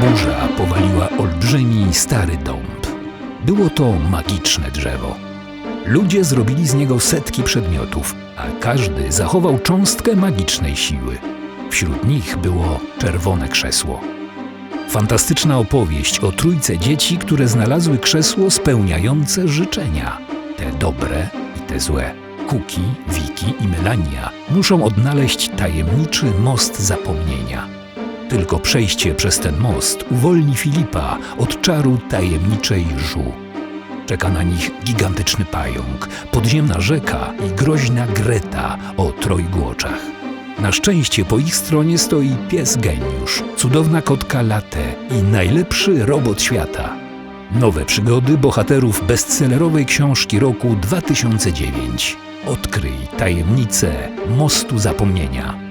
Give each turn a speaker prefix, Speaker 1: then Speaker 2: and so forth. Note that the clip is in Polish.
Speaker 1: burza powaliła olbrzymi stary dąb. Było to magiczne drzewo. Ludzie zrobili z niego setki przedmiotów, a każdy zachował cząstkę magicznej siły. Wśród nich było czerwone krzesło. Fantastyczna opowieść o trójce dzieci, które znalazły krzesło spełniające życzenia. Te dobre i te złe. Kuki, Wiki i Melania muszą odnaleźć tajemniczy most zapomnienia. Tylko przejście przez ten most uwolni Filipa od czaru tajemniczej żu. Czeka na nich gigantyczny pająk, podziemna rzeka i groźna Greta o trojgu oczach. Na szczęście po ich stronie stoi pies geniusz, cudowna kotka Latte i najlepszy robot świata. Nowe przygody bohaterów bestsellerowej książki roku 2009. Odkryj tajemnicę Mostu Zapomnienia.